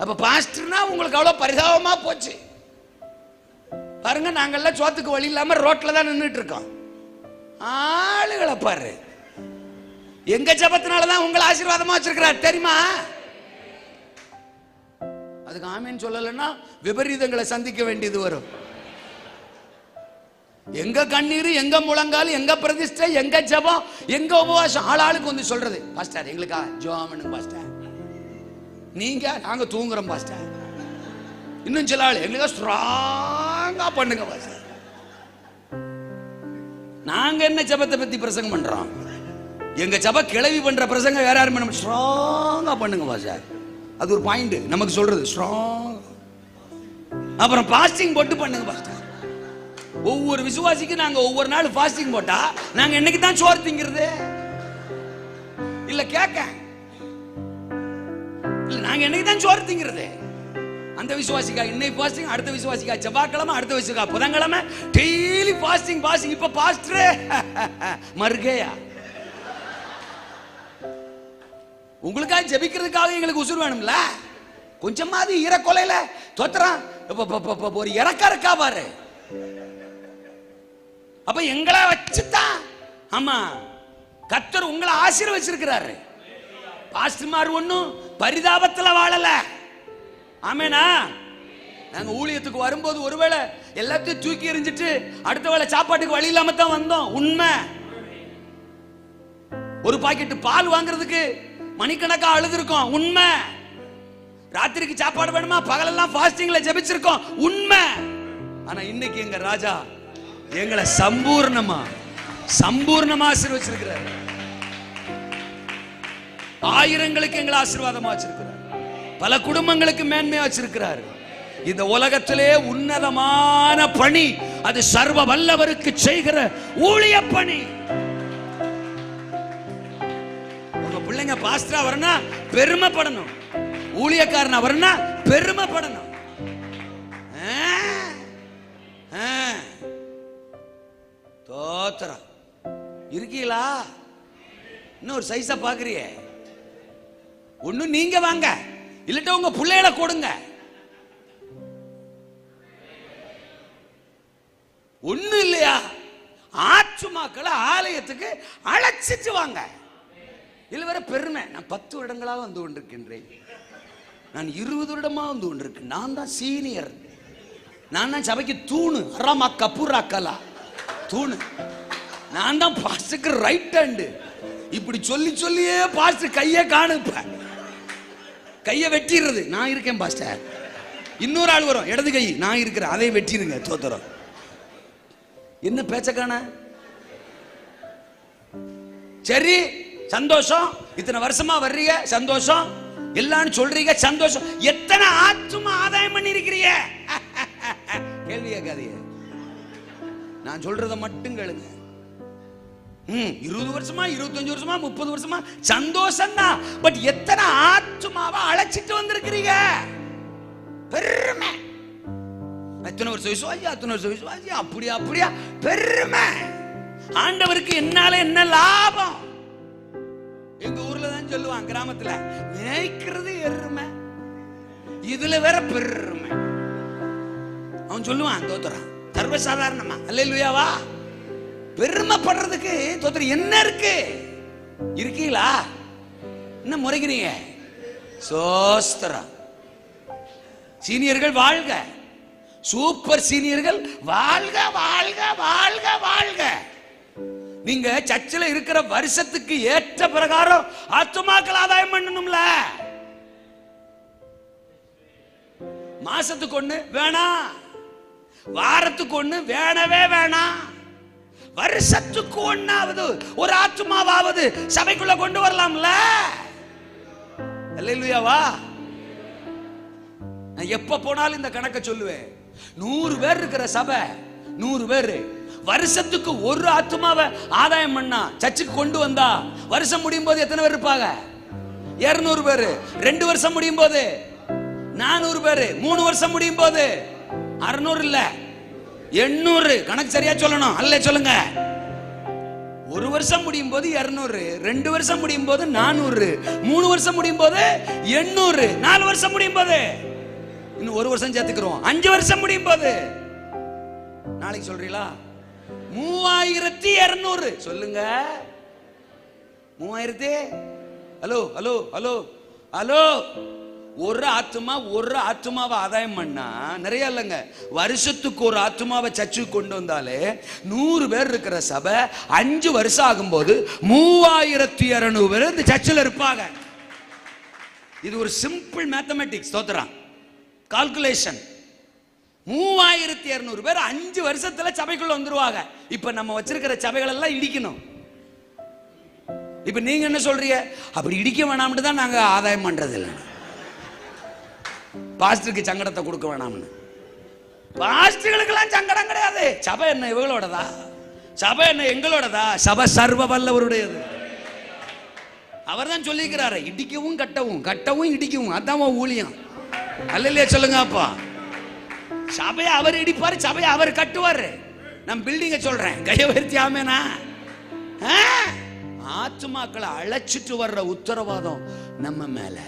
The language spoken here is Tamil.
அப்ப பாஸ்டர்னா உங்களுக்கு அவ்வளவு பரிதாபமா போச்சு. பாருங்க நாங்கெல்லாம் சோத்துக்கு வழி இல்லாம ரோட்ல தான் நின்றுட்டு இருக்கோம். ஆளுகளை பாரு. எங்க ஜபத்தினால தான் உங்களை ஆசீர்வாதமா வச்சிருக்கிறார் தெரியுமா? அதுக்கு ஆமேன்னு சொல்லலைன்னா விபரீதங்களை சந்திக்க வேண்டியது வரும். எங்க கண்ணீர் எங்க முழங்கால் எங்க பிரதிஷ்டை எங்க ஜபம் எங்க உபவாசம்? ஆளாளுக்கு வந்து சொல்றது. பாஸ்டர் எங்களுக்கா? ஜோமனு பாஸ்டர். நீங்க நாங்க தூங்குறோம் பாஸ்டர் இன்னும் சில ஆள் எங்களுக்கு ஸ்ட்ராங்கா பண்ணுங்க பாஸ்டர் நாங்க என்ன ஜபத்தை பத்தி பிரசங்கம் பண்றோம்? எங்க ஜப கிளவி பண்ற பிரசங்கம் வேற யாரும் பண்ண ஸ்ட்ராங்கா பண்ணுங்க பாஸ்டர் அது ஒரு பாயிண்ட் நமக்கு சொல்றது ஸ்ட்ராங் அப்புறம் பாஸ்டிங் போட்டு பண்ணுங்க பாஸ்டர் ஒவ்வொரு விசுவாசிக்கும் நாங்க ஒவ்வொரு நாள் ஃபாஸ்டிங் போட்டா நாங்க என்னைக்கு தான் சோறு திங்கிறது? இல்ல கேட்க. நாங்க என்னைக்கு தான் சோறு திங்கிறது? அந்த விசுவாசிக்கா இன்னைக்கு பாஸ்டிங் அடுத்த விசுவாசிக்கா செவ்வாய்க்கிழமை அடுத்த விசுவாசிக்கா புதன்கிழமை டெய்லி பாஸ்டிங் பாஸ்டிங் இப்ப பாஸ்டர் மருகையா உங்களுக்காக ஜெபிக்கிறதுக்காக எங்களுக்கு உசுர் வேணும்ல? கொஞ்சமாவது ஈரக்கொலையில தோத்துறான். இப்ப- ஒரு இறக்க இருக்கா பாரு. அப்ப எங்களை வச்சுதான் ஆமா கத்தர் உங்களை ஆசீர்வச்சிருக்கிறாரு. பாஸ்டர்மார் ஒன்னும் பரிதாபத்துல வாழல. ஆமேனா? நாங்க ஊழியத்துக்கு வரும்போது ஒருவேளை எல்லாத்தையும் தூக்கி எறிஞ்சிட்டு அடுத்த வேளை சாப்பாட்டுக்கு வழி இல்லாம தான் வந்தோம். உண்மை. ஒரு பாக்கெட் பால் வாங்குறதுக்கு மணிக்கணக்கா அழுதுருக்கோம். உண்மை. ராத்திரிக்கு சாப்பாடு வேணுமா? பகலெல்லாம் ஃபாஸ்டிங்ல ஜெபிச்சிருக்கோம். உண்மை. ஆனா இன்னைக்கு எங்க ராஜா எங்களை சம்பூர்ணமா சம்பூர்ணமா ஆசீர்வச்சிருக்கிறார். ஆயிரங்களுக்கு எங்களை ஆசீர்வாதமா வச்சிருக்கிறார் பல குடும்பங்களுக்கு மேன்மையா வச்சிருக்கிறார் இந்த உலகத்திலே உன்னதமான பணி அது சர்வ வல்லவருக்கு செய்கிற ஊழிய பணி. உங்க பிள்ளைங்க பாஸ்டரா வரணும் பெருமைப்படணும். ஊழியக்காரனா வரணும் பெருமைப்படணும். தோத்திரம் இருக்கீங்களா? இன்னும் ஒரு சைஸா பாக்குறியே ஒண்ணு நீங்க வாங்க. இல்லட்ட உங்க பிள்ளைகளை கொடுங்க. ஒண்ணு இல்லையா? ஆச்சுமாக்களை ஆலயத்துக்கு அழைச்சிட்டு வாங்க. இதுல வேற பெருமை. நான் பத்து வருடங்களாக வந்து கொண்டிருக்கின்றேன். நான் இருபது வருடமா வந்து கொண்டிருக்கேன். நான் தான் சீனியர். நான் தான் சபைக்கு தூணு. அராமா கபூராக்கலா தூணு. நான் தான் பாஸ்டுக்கு ரைட் ஹேண்டு இப்படி சொல்லி சொல்லியே பாஸ்டர் கையை காணுப்பேன். கையை வெட்டிடுறது. நான் இருக்கேன் பாஸ்டர். இன்னொரு ஆள் வரும். இடது கை. நான் இருக்கிறேன். அதை வெட்டிடுங்க தோத்துறோம் என்ன பேச்ச காண சரி சந்தோஷம். இத்தனை வருஷமா வர்றீங்க சந்தோஷம். எல்லாரும் சொல்றீங்க சந்தோஷம். எத்தனை ஆத்துமா ஆதாயம் பண்ணி இருக்கிறீங்க கேள்வி கேட்காதீங்க. நான் சொல்றதை மட்டும் கேளுங்க. இருபது வருஷமா இருபத்தஞ்சு வருஷமா முப்பது வருஷமா சந்தோஷம் தான் பட் எத்தனை ஆத்துமாவை அழைச்சிட்டு வந்திருக்கிறீங்க? பெருமை. எத்தனை வருஷம் விசுவாசி அத்தனை வருஷம் விசுவாசி? அப்படியா அப்படியா? பெருமை. ஆண்டவருக்கு என்னால என்ன லாபம்? எங்க ஊர்ல தான் சொல்லுவான் கிராமத்துல மேய்க்கிறது எருமை. இதுல வேற பெருமை. அவன் சொல்லுவான் தோத்துறான். சர்வசாதாரணமா. அல்லேலூயாவா? பெருமைப்படுறதுக்கு தோத்துற என்ன இருக்கு? இருக்கீங்களா? என்ன முறைக்கிறீங்க? சோஸ்திரம். சீனியர்கள் வாழ்க. சூப்பர் சீனியர்கள் வாழ்க வாழ்க வாழ்க வாழ்க. நீங்க சர்ச்சில் இருக்கிற வருஷத்துக்கு ஏற்ற பிரகாரம் ஆத்துமாக்கள் ஆதாயம் பண்ணணும்ல. மாசத்துக்கு ஒண்ணு வேணாம். வாரத்துக்கு ஒண்ணு வேணவே வேணாம். வருஷத்துக்கு ஒன்னாவது ஒரு ஆத்மாவாவது சபைக்குள்ள கொண்டு வரலாம்ல? அல்லேலூயாவா நான் எப்ப போனாலும் இந்த கணக்கை சொல்லுவேன். நூறு பேர் இருக்கிற சபை நூறு பேர். வருஷத்துக்கு ஒரு ஆத்மாவை ஆதாயம் பண்ணா சர்ச்சுக்கு கொண்டு வந்தா வருஷம் முடியும் போது எத்தனை பேர் இருப்பாங்க? இருநூறு பேர். ரெண்டு வருஷம் முடியும் போது நானூறு பேர். மூணு வருஷம் முடியும் போது அறுநூறு இல்ல. எண்ணூறு. கணக்கு சரியா சொல்லணும். அல்ல சொல்லுங்க. ஒரு வருஷம் முடியும் போது இருநூறு. ரெண்டு வருஷம் முடியும் போது நானூறு. மூணு வருஷம் முடியும் போது எண்ணூறு. நாலு வருஷம் முடியும் போது இன்னும் ஒரு வருஷம் சேர்த்துக்கிறோம். அஞ்சு வருஷம் முடியும் போது நாளைக்கு சொல்றீங்களா? மூவாயிரத்தி இருநூறு. சொல்லுங்க. மூவாயிரத்தி? Hello hello hello hello. ஒரு ஆத்மா ஒரு ஆத்மாவை ஆதாயம் பண்ணா நிறைய இல்லைங்க. வருஷத்துக்கு ஒரு ஆத்மாவை சர்ச்சுக்கு கொண்டு வந்தாலே நூறு பேர் இருக்கிற சபை அஞ்சு வருஷம் ஆகும்போது மூவாயிரத்தி இரநூறு பேர் இந்த சர்ச்சில் இருப்பாங்க. இது ஒரு சிம்பிள் மேத்தமெட்டிக்ஸ் தோத்துறான் கால்குலேஷன் மூவாயிரத்தி இரநூறு பேர் அஞ்சு வருஷத்துல சபைக்குள்ள வந்துருவாங்க. இப்ப நம்ம வச்சிருக்கிற சபைகள் எல்லாம் இடிக்கணும். இப்ப நீங்க என்ன சொல்றீங்க? அப்படி இடிக்க வேணாம்னு தான் நாங்க ஆதாயம் பண்றது இல்லை பாஸ்டருக்கு சங்கடத்தை கொடுக்க வேணாம்னு. பாஸ்டர்களுக்கெல்லாம் சங்கடம் கிடையாது. சபை என்ன இவங்களோடதா? சபை என்ன எங்களோடதா? சபை சர்வ வல்லவருடையது. அவர் தான் சொல்லிக்கிறாரு இடிக்கவும் கட்டவும். கட்டவும் இடிக்கவும். அதான் உன் ஊழியம். அல்லையா சொல்லுங்க அப்பா. சபையை அவர் இடிப்பாரு சபையை அவர் கட்டுவாரு. நான் பில்டிங்க சொல்றேன். கைய உயர்த்தி ஆமேனா? ஆத்துமாக்களை அழைச்சிட்டு வர்ற உத்தரவாதம் நம்ம மேல.